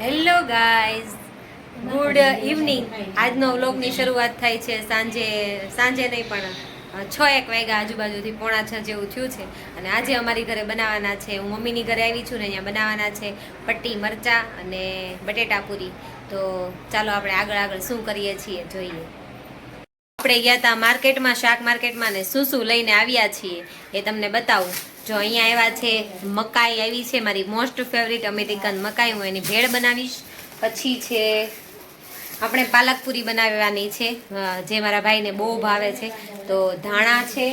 Hello guys good evening આજનો વ્લોગની શરૂઆત થાય છે સાંજે સાંજે નહીં, પણ છ એક વાગ્યા આજુબાજુથી પોણા છ જેવું થયું છે. અને આજે અમારી ઘરે બનાવવાના છે. હું મમ્મીની ઘરે આવી છું ને અહીંયા બનાવવાના છે પટ્ટી, મરચાં અને બટેટા પૂરી. તો ચાલો આપણે આગળ આગળ શું કરીએ છીએ જોઈએ. આપણે ગયા હતા માર્કેટમાં, શાક માર્કેટમાં ને શું શું લઈને આવ્યા છીએ એ તમને બતાવું. જો અહીંયા આવ્યા છે, મકાઈ આવી છે, મારી મોસ્ટ ફેવરિટ અમેરિકન મકાઈ, હું એની ભેળ બનાવીશ. પછી છે, આપણે પાલકપુરી બનાવવાની છે જે મારા ભાઈને બહુ ભાવે છે. તો ધાણા છે,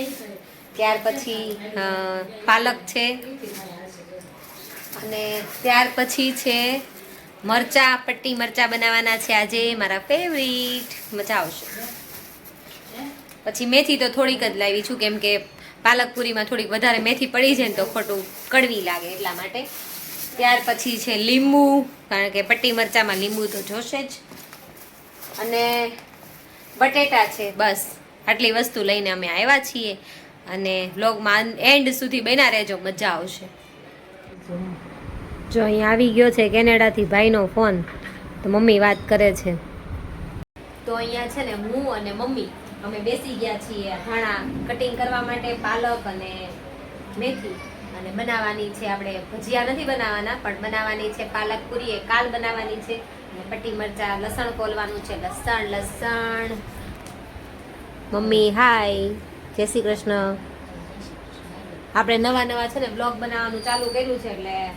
ત્યાર પછી પાલક છે. અને ત્યાર પછી છે, મરચા, પટ્ટી મરચા બનાવવાના છે આજે, મારા ફેવરિટ મજા આવશે. પછી મેથી તો થોડીક જ લાવી છું, કેમ કે પાલકપુરીમાં થોડીક વધારે મેથી પડી જાય ને તો ખોટું કડવી લાગે એટલા માટે. ત્યાર પછી છે લીંબુ, કારણ કે પટ્ટી મરચામાં લીંબુ તો જોશે જ. અને બટેટા છે, બસ. આટલી વસ્તુ લઈને અમે આવ્યા છીએ અને વ્લોગમાં એન્ડ સુધી બન્યા રહેજો, મજા આવશે. જો અહીંયા આવી ગયો છે કેનેડાથી ભાઈનો ફોન, તો મમ્મી વાત કરે છે. તો અહીંયા છે ને હું અને મમ્મી અમે બેસી ગયા છીએ ધાણા કટિંગ કરવા માટે પાલક અને મેથી. અને બનાવવાની છે આપણે, ભજીયા નથી બનાવવાના, પણ બનાવવાની છે પાલક પૂરી, એ કાલ બનાવવાની છે. અને પટ્ટી મરચા, લસણ કોલવાનું છે. લસણ લસણ. Mummy, hi. જય શ્રી કૃષ્ણ. આપણે નવા નવા છે ને બ્લોગ બનાવવાનું ચાલુ કર્યું છે એટલે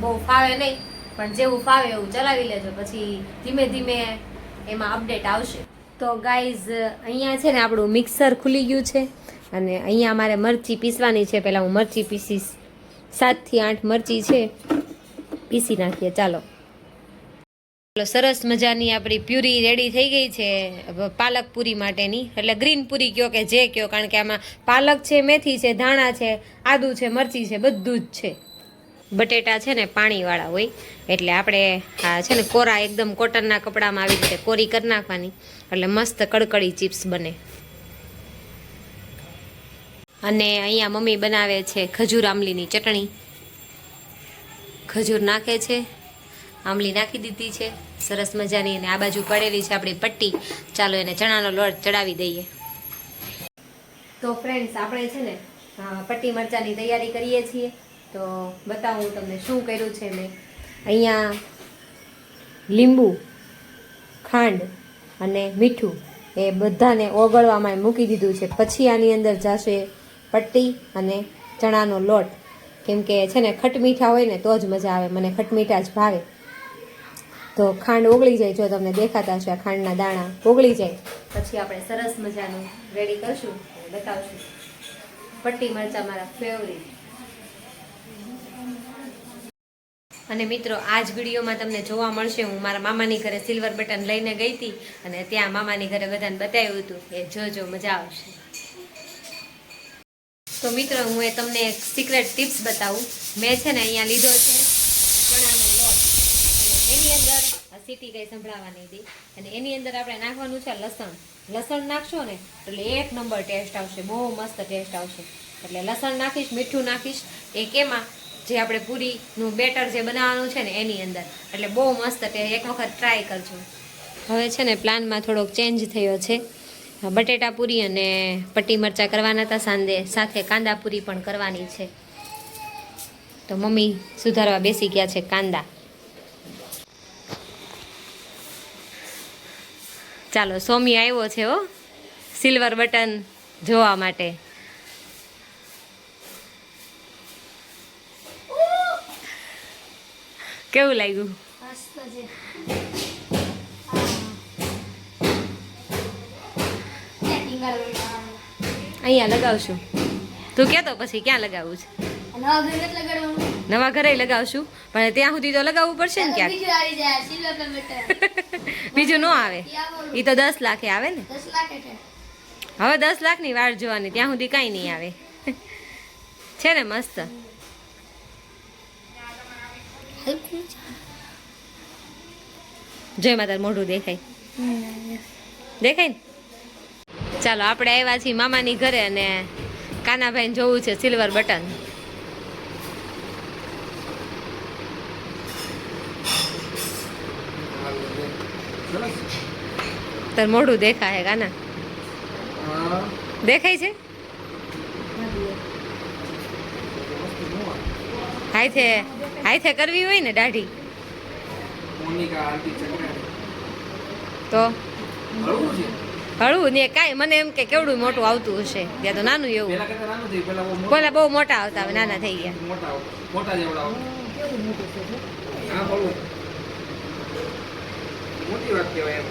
બહુ ફાવે નહીં. પણ જેવું ફાવે એવું ચલાવી લેજો. પછી ધીમે ધીમે એમાં અપડેટ આવશે. તો ગાઈઝ અહીંયા છે ને આપણું મિક્સર ખુલી ગયું છે અને અહીંયા મારે મરચી પીસવાની છે. પહેલાં હું મરચી પીસીશ. સાતથી આઠ મરચી છે. પીસી નાખીએ. ચાલો. ચાલો, સરસ મજાની આપણી પ્યુરી રેડી થઈ ગઈ છે. પાલક પૂરી માટેની. એટલે ગ્રીન પૂરી કયો કે જે કયો, કારણ કે આમાં પાલક છે, મેથી છે, ધાણા છે, આદુ છે, મરચી છે, બધું જ છે. બટેટા છે ને પાણીવાળા હોય. એટલે આપણે આ છે ને કોરા એકદમ કોટનના કપડામાં આવી રીતે કોરી કરી નાખવાની. એટલે મસ્ત કડકડી ચિપ્સ બને. અને અહીંયા મમ્મી બનાવે છે ખજૂર આમલીની ચટણી. ખજૂર નાખે છે આમલી નાખી દીધી છે, સરસ મજાની અને આ બાજુ પડેલી છે આપણી પટ્ટી. ચાલો એને ચણાનો લોટ ચડાવી દઈએ. તો ફ્રેન્ડ્સ આપણે છે ને પટ્ટી મરચાની તૈયારી કરીએ છીએ. તો બતાવું તમને શું કર્યું છે મેં. અહીંયા લીંબુ, ખાંડ અને મીઠું એ બધાને ઓગળવામાં મૂકી દીધું છે. પછી આની અંદર જશે પટ્ટી અને ચણાનો લોટ. કેમ કે છે ને ખટમીઠા હોય ને તો જ મજા આવે. મને ખટમીઠા જ ભાવે. તો ખાંડ ઓગળી જાય જો તમને દેખાતા હશે, આ ખાંડના દાણા ઓગળી જાય. પછી આપણે સરસ મજાનું રેડી કરશું બતાવશું. પટ્ટી મરચા મારા ફેવરિટ અને મિત્રો આ જ વિડીયોમાં તમને જોવા મળશે, હું મારા મામાની ઘરે સિલ્વર બટન લઈને ગઈ હતી અને ત્યાં મામાની ઘરે બધાને બતાવ્યું હતું એ જોજો મજા આવશે. તો મિત્રો, હું એ તમને એક સિક્રેટ ટિપ્સ બતાવું. મેં છે ને અહીંયા લીધો છે ચણાનો લોટ. એની અંદર સીટી કઈ સંભળાવવાની હતી. અને એની અંદર આપણે નાખવાનું છે લસણ. લસણ નાખશો ને એટલે એક નંબર ટેસ્ટ આવશે. બહુ મસ્ત ટેસ્ટ આવશે. એટલે લસણ નાખીશ, મીઠું નાખીશ. એ કેમાં જે આપણે પૂરીનું બેટર જે બનાવવાનું છે ને એની અંદર. એટલે બહુ મસ્ત એક વખત ટ્રાય કરજો. હવે છે ને પ્લાનમાં થોડોક ચેન્જ થયો છે. બટેટા પૂરી અને પટ્ટી મરચાં કરવાના હતા સાંજે. સાથે કાંદા પૂરી પણ કરવાની છે. તો મમ્મી સુધારવા બેસી ગયા છે કાંદા. ચાલો સોમી આવ્યો છે હો. સિલ્વર બટન જોવા માટે. કેવું લાગ્યું? અહીંયા લગાવશું. તું કહેતો પછી ક્યાં લગાવવું છે? નવા ઘરે લગાવશું પણ ત્યાં સુધી તો લગાવવું પડશે ને ક્યાંક? બીજું ન આવે. એ તો દસ લાખે આવે ને? હવે દસ લાખની વાટ જોવાની ત્યાં સુધી કાંઈ નહીં આવે. છે ને મસ્ત? જોઈ માં તાર મોઢું દેખાય. દેખાય ને? ચાલો, આપણે આવ્યા છીએ મામાની ઘરે અને કાનાભાઈને જોવું છે સિલ્વર બટન તાર મોઢું દેખાય કાના? દેખાય છે? ન. હાથે હાથે કરવી હોય ને દાઢી? મોનિકા આરતી તો? હળવું ને કાંઈ મને એમ કે કેવડું મોટું આવતું હશે? ત્યાં તો નાનું એવું. પેલા બહુ મોટું. આવતા હવે નાના થઈ ગયા. મોટા મોટા જેવડા હા બોલું મોટી વાત કહેવાય એમ.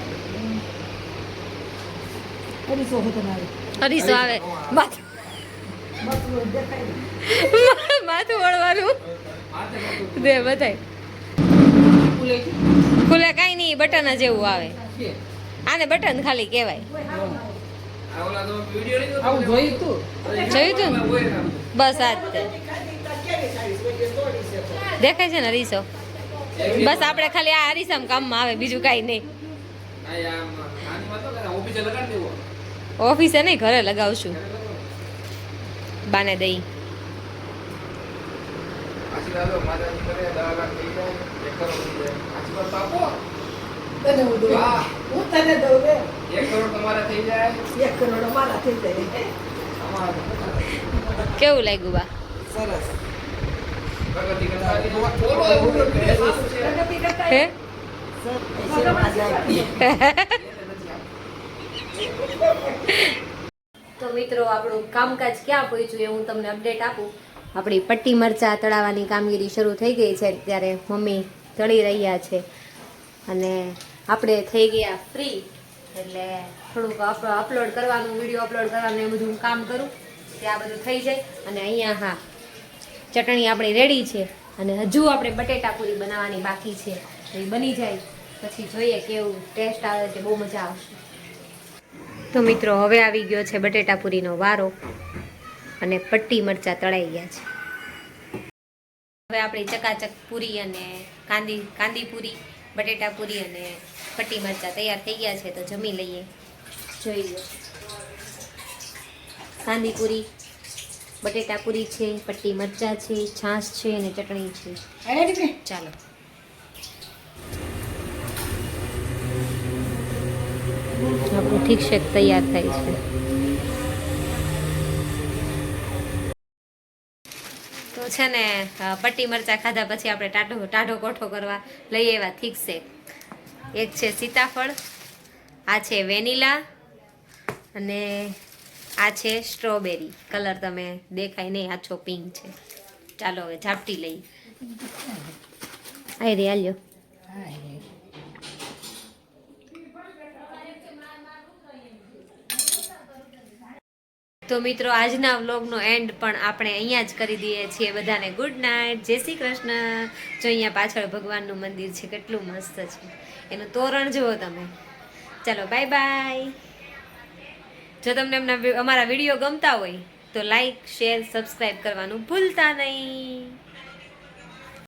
અઢીસો આવે. માથું. માથું વળવાનું. દે બધાય. ફૂલે ખુલે કાંઈ નહીં બટન જેવું આવે. આને બટન ખાલી કહેવાય આ ઓલા તો વિડિયો નહીં જોતો? આવું જોયું તું. બસ આ જ દેખાય છે ને રીસો બસ આપણે ખાલી આ હરીસામ કામમાં આવે બીજું કાંઈ નહીં ઓફિસે લગાડી દેવો. ઓફિસે નહીં ઘરે લગાવશું બાને દઈ આશીર્વાદ માતાજી કરે, દવા લાખ થઈ જાય, એક કરો થઈ જાય. આશીર્વાદ આપો. તને હું દઉં? વાહ. હું તને દઉં રે એક કરોડ તમારે થઈ જાય. એક કરોડ અમારા થઈ જાય. કેવું લાગ્યું બા? સરસ. પ્રગતિ કરતા હે તો મિત્રો આપણું કામકાજ ક્યાં પહોંચ્યું એ હું તમને અપડેટ આપું. આપણી પટ્ટી મરચા તળાવવાની કામગીરી શરૂ થઈ ગઈ છે. ત્યારે મમ્મી તળી રહ્યા છે. અને આપણે થઈ ગયા ફ્રી એટલે થોડુંક અપલોડ કરવાનું વીડિયો અપલોડ કરવાનું એ બધું કામ કરું. તે આ બધું થઈ જાય. અને અહીંયા હા, ચટણી આપણી રેડી છે. અને હજુ આપણે બટેટા પૂરી બનાવવાની બાકી છે. એ બની જાય. પછી જોઈએ કેવું ટેસ્ટ આવે છે બહુ મજા આવશે. તો મિત્રો, હવે આવી ગયો છે બટેટા પૂરીનો વારો. અને પટ્ટી મરચાં તળાઈ ગયા છે. હવે આપણી ચકાચક પૂરી અને કાંદી કાંદી પૂરી. બટેટા પૂરી અને પટ્ટી મરચા તૈયાર થઈ ગયા છે તો જમી લઈએ. જોઈ લો. કાંદી પૂરી બટેટા પૂરી છે પટ્ટી મરચા છે છાશ છે અને ચટણી છે. ચાલો. આપણું ઠીક છે તૈયાર થાય છે. છે ને પટ્ટી મરચા ખાધા પછી આપણે ટાઢો ટાઢો કોઠો કરવા લઈ આવ્યા, ઠીક છે. એક છે સીતાફળ, આ છે વેનીલા અને આ છે સ્ટ્રોબેરી. કલર તમે દેખાય નહીં, આછો પિંક છે. ચાલો હવે ઝાપટી લઈ આઈ રે આલ્યો તો મિત્રો, આજના વ્લોગનો એન્ડ પણ આપણે અહીંયા જ કરી દઈએ છીએ. બધાને ગુડ નાઇટ જય શ્રી કૃષ્ણ. જો અહીંયા પાછળ ભગવાનનું મંદિર છે, કેટલું મસ્ત છે. એનું તોરણ જુઓ તમે. ચાલો બાય બાય જો તમને એમના અમારા વીડિયો ગમતા હોય, તો લાઈક શેર સબસ્ક્રાઈબ કરવાનું ભૂલતા નહીં.